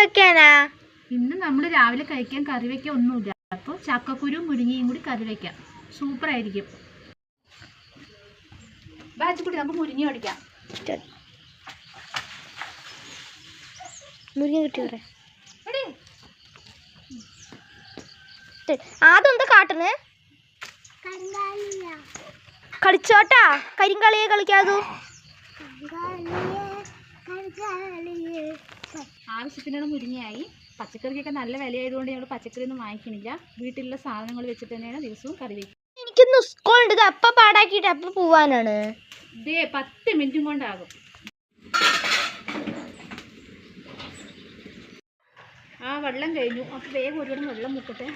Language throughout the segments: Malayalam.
വെക്കാനാ? ഇന്ന് നമ്മൾ രാവിലെ കഴിക്കാൻ കറി വെക്കാൻ ഒന്നുമില്ല. അപ്പോൾ ചക്കക്കുരു മുരിങ്ങയും കൂടി കറി വെക്കാം. സൂപ്പർ ആയിരിക്കും ബാച്ചുകുട്ടി നമുക്ക് മുരിങ്ങ അടിക്കാം മുരിങ്ങ കിട്ടി പറയാം അതെന്താ കാട്ടുന്നത് കളിച്ചോട്ടാ കരിങ്കളിയെ കളിക്കാതു? ആവശ്യത്തിനുള്ള മുരിങ്ങയായി. പച്ചക്കറിക്കൊക്കെ നല്ല വിലയായതുകൊണ്ട് ഞങ്ങൾ പച്ചക്കറി ഒന്നും വാങ്ങിക്കണില്ല. വീട്ടിലുള്ള സാധനങ്ങൾ വെച്ചിട്ട് തന്നെയാണ് ദിവസവും കറി വയ്ക്കുക എനിക്കൊന്ന് സ്കൂളുണ്ട് ഇത് അപ്പ പാടാക്കിയിട്ട് അപ്പ പോവാനാണ്. ഇതേ പത്ത് മിനിറ്റും കൊണ്ടാകും. ആ വെള്ളം കഴിഞ്ഞു. അപ്പോൾ വേഗം ഒരുപാട് വെള്ളം മുക്കട്ടെ.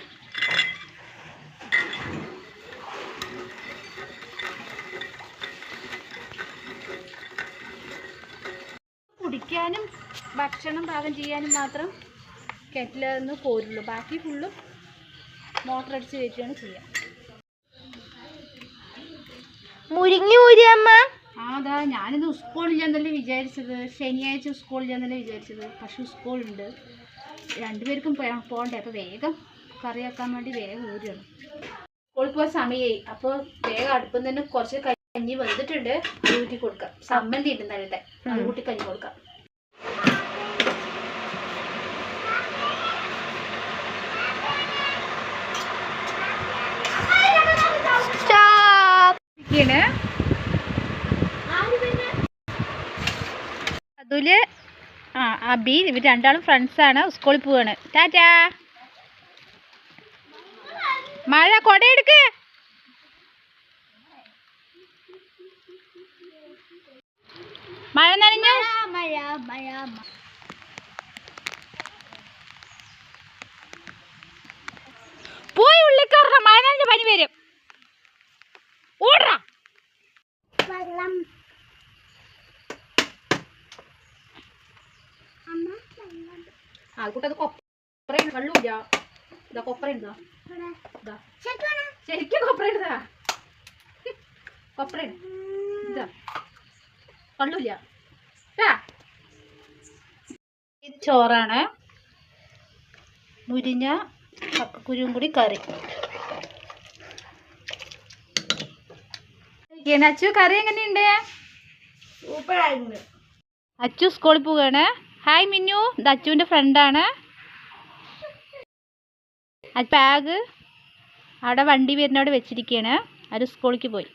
കുടിക്കാനും ഭക്ഷണം പാകം ചെയ്യാനും മാത്രം കെറ്റിലിൽ നിന്ന് കോരുള്ളൂ ബാക്കി ഫുള്ളും മോട്ടർ അടിച്ച് കയറ്റുകയാണ് ചെയ്യുക മുരിങ്ങി ഊരിയമ്മ അതാ ഞാനിന്ന് സ്കൂളില്ലെന്നല്ലേ വിചാരിച്ചത്. ശനിയാഴ്ച സ്കൂളില്ലെന്നല്ലേ വിചാരിച്ചത്. പക്ഷെ സ്കൂളുണ്ട് രണ്ടുപേർക്കും പോകണ്ടേ അപ്പോൾ വേഗം കറിയാക്കാൻ വേണ്ടി വേഗം ഊരണം സ്കൂളിൽ പോകാൻ സമയമായി അപ്പോൾ വേഗം അടുപ്പം തന്നെ കുറച്ച് കഞ്ഞി വന്നിട്ടുണ്ട് അത് കൂട്ടി കൊടുക്കാം. സമ്മന്തി ഉണ്ട് നല്ല അത് കൂട്ടി കഞ്ഞി കൊടുക്കാം. ഇരിക്കുകയാണ് അതുൽ ആ അബി ഇവർ രണ്ടാളും ഫ്രണ്ട്സാണ് സ്കൂളിൽ പോവാണ്. ടാറ്റാ. മഴ കൊടയെടുക്ക്. മഴ നനഞ്ഞു. മഴ മഴ പോയി ഉള്ളിൽ കയറ മഴ നനഞ്ഞ പനി വരും ഓടാ വെള്ളം ആ കൂട്ടത് കൊപ്ര വെള്ളമില്ല ഇതാ കൊപ്ര ഇതാ. ശരിക്കും കൊപ്ര ഇതാ. കൊപ്ര ഇതാ. ഇത്. ചോറാണ്. മുരിഞ്ഞ ചക്കക്കുരുവും കൂടി കറി. അച്ചു കറി എങ്ങനെയുണ്ട്? സൂപ്പറായിരുന്നു അച്ചു സ്കൂളിൽ പോവുകയാണ്. ഹായ് മിന്നു. ഇത് അച്ചുവിന്റെ ഫ്രണ്ടാണ് ബാഗ് അവിടെ വണ്ടി വരുന്നവിടെ വെച്ചിരിക്കുകയാണ് അവർ സ്കൂളിലേക്ക് പോയി.